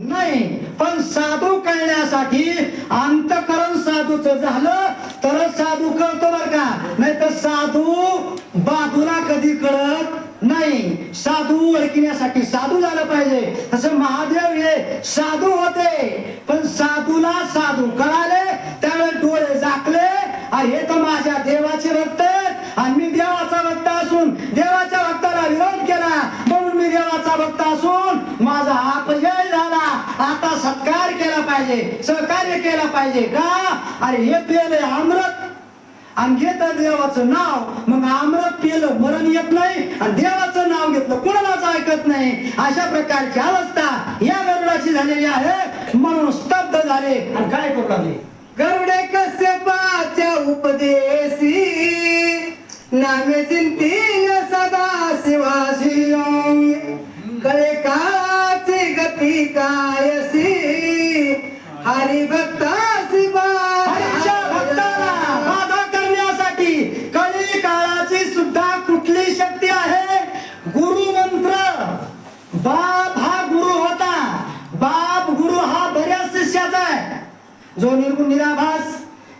नाही पण साधू कळण्यासाठी अंतकरण साधूच झालं तरच साधू कळतो बर का. नाही तर साधू बाजूला कधी कळत नाही. साधू ओळखण्यासाठी साधू झालं पाहिजे. तसं महादेव हे साधू होते पण साधूला साधू कळाले त्यावेळेस डोळे झाकले. आणि हे तर माझ्या देवाचे भक्त आणि मी देवाचा भक्त असून देवाच्या भक्ताला विरोध केला. म्हणून मी देवाचा भक्त असून माझा हात झाला आता सत्कार केला पाहिजे. सहकार्य केला पाहिजे का? अरे हे पेले अमृत. आणि घेतात देवाचं नाव. मग अमृत पिलं मरण येत नाही. आणि देवाचं नाव घेतलं कुणालाच ऐकत नाही. अशा प्रकारची अवस्था या गरुडाची झालेली आहे. म्हणून स्तब्ध झाले. आणि काय करू लागले? गरुडे पाच्या उपदेशी? नामे चिंतीन बाप हा गुरु होता. बाप गुरु हा बऱ्याच शिष्याचा आहे. जो निर्गुण निराभास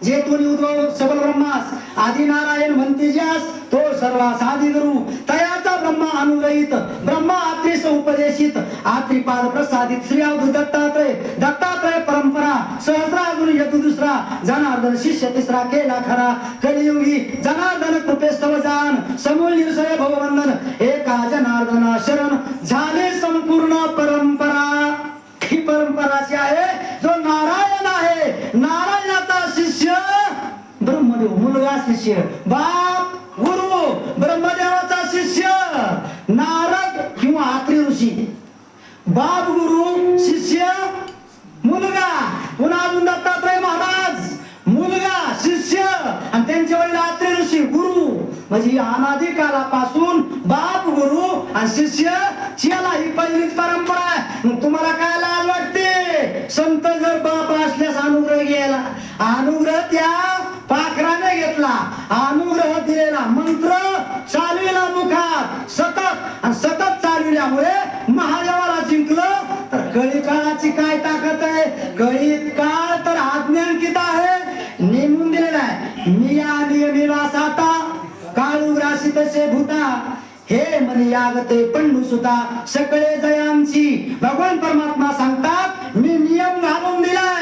जे तो उद्भव सबल ब्रह्मास आदि नारायण म्हणते ज्यास तो सर्वास आदि गुरु. तयाचा ब्रह्मा अनुग्रहित ब्रह्मा आत्रिस उपदेशित आत्रिपाद प्रसादित श्री अवधू दत्तात्रय. दत्तात्रय परंपरा सहस्रार्जुन यतु दुसरा जनार्दन शिष्य तिसरा केला खरा. कलियुगी जनार्दन कृपेस्तव जान समूळ निर्सय भववंदन एका जनार्दना शरण शिष्य. बाप गुरु ब्रह्मदेवाचा शिष्य नारद किंवा आत्री ऋषी. बाप गुरु शिष्य मुलगा. पुन्हा अजून दत्तात्रय महाराज. मुलगा शिष्य. आणि त्यांचे वडील आत्री ऋषी गुरु. म्हणजे ही अनादी कालापासून बाप गुरु आणि शिष्य चियाला ही पहिलीच परंपरा आहे. मग तुम्हाला काय लाज वाटते? संत जर बाप असल्यास अनुग्रह घ्यायला. अनुग्रह त्या पाखराने घेतला अनुग्रह दिलेला मंत्र चालविला मुखात. सतत सतत चालविल्यामुळे महादेवाला जिंकलं. तर कळी काळाची काय ताकद आहे? कळी काळ तर आज्ञांकित आहे. नेमून दिलेला आहे. मी या आता साता काळू तसे भूता. हे मन यागते पंडू सुता. सकळे जयांची भगवान परमात्मा सांगतात मी नियम घालून दिलाय.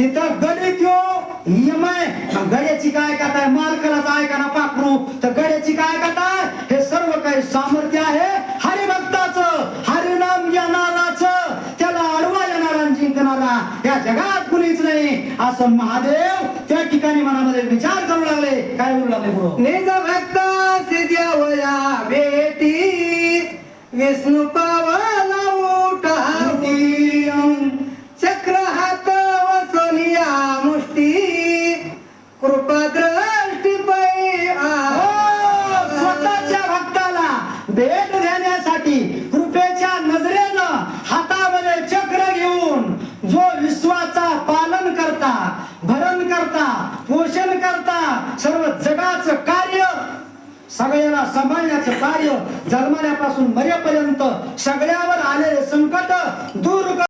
तिथं गणित यो यम आहे गड्याची काय कथा आहे? मालकालाच ऐका ना पाखरू? तर गड्याची काय कथा हे सर्व काही सामर्थ्य आहे हरिभक्ताचं. हरिनाम या नावाचं त्याला अडवा येणारा जिंकणारा. या जगात कुणीच नाही. असं महादेव त्या ठिकाणी मनामध्ये विचार करू लागले. काय बोलू लागले पुढं? निज भक्त सिद्ध्यावया भेटी विष्णू भेट देण्यासाठी कृपेच्या नजरेनं हातामध्ये चक्र घेऊन जो विश्वाचा पालन करता भरण करता पोषण करता सर्व जगाचं कार्य सगळ्याला सांभाळण्याचं कार्य जन्मण्यापासून मरेपर्यंत सगळ्यावर आलेले संकट दूर कर-